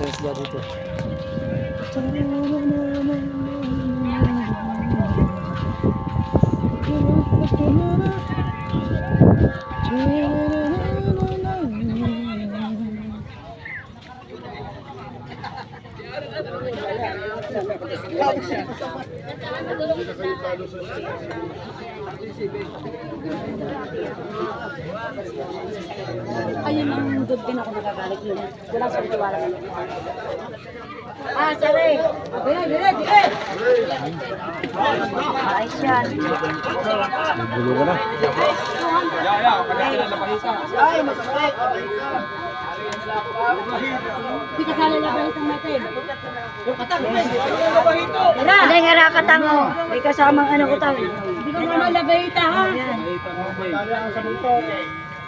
terus jadi tuh Thank you. Ayun ang good din ako nagagalit yun. Wala sa tiwala ng Ah, sari! Dire, dire, dire! Ayos yan. Nagulo ka na. Hindi ka sali na ba itong natin? Hindi nga rakatango. May kasamang ano ko tawag. Hindi ka naman labayita ha? Ah,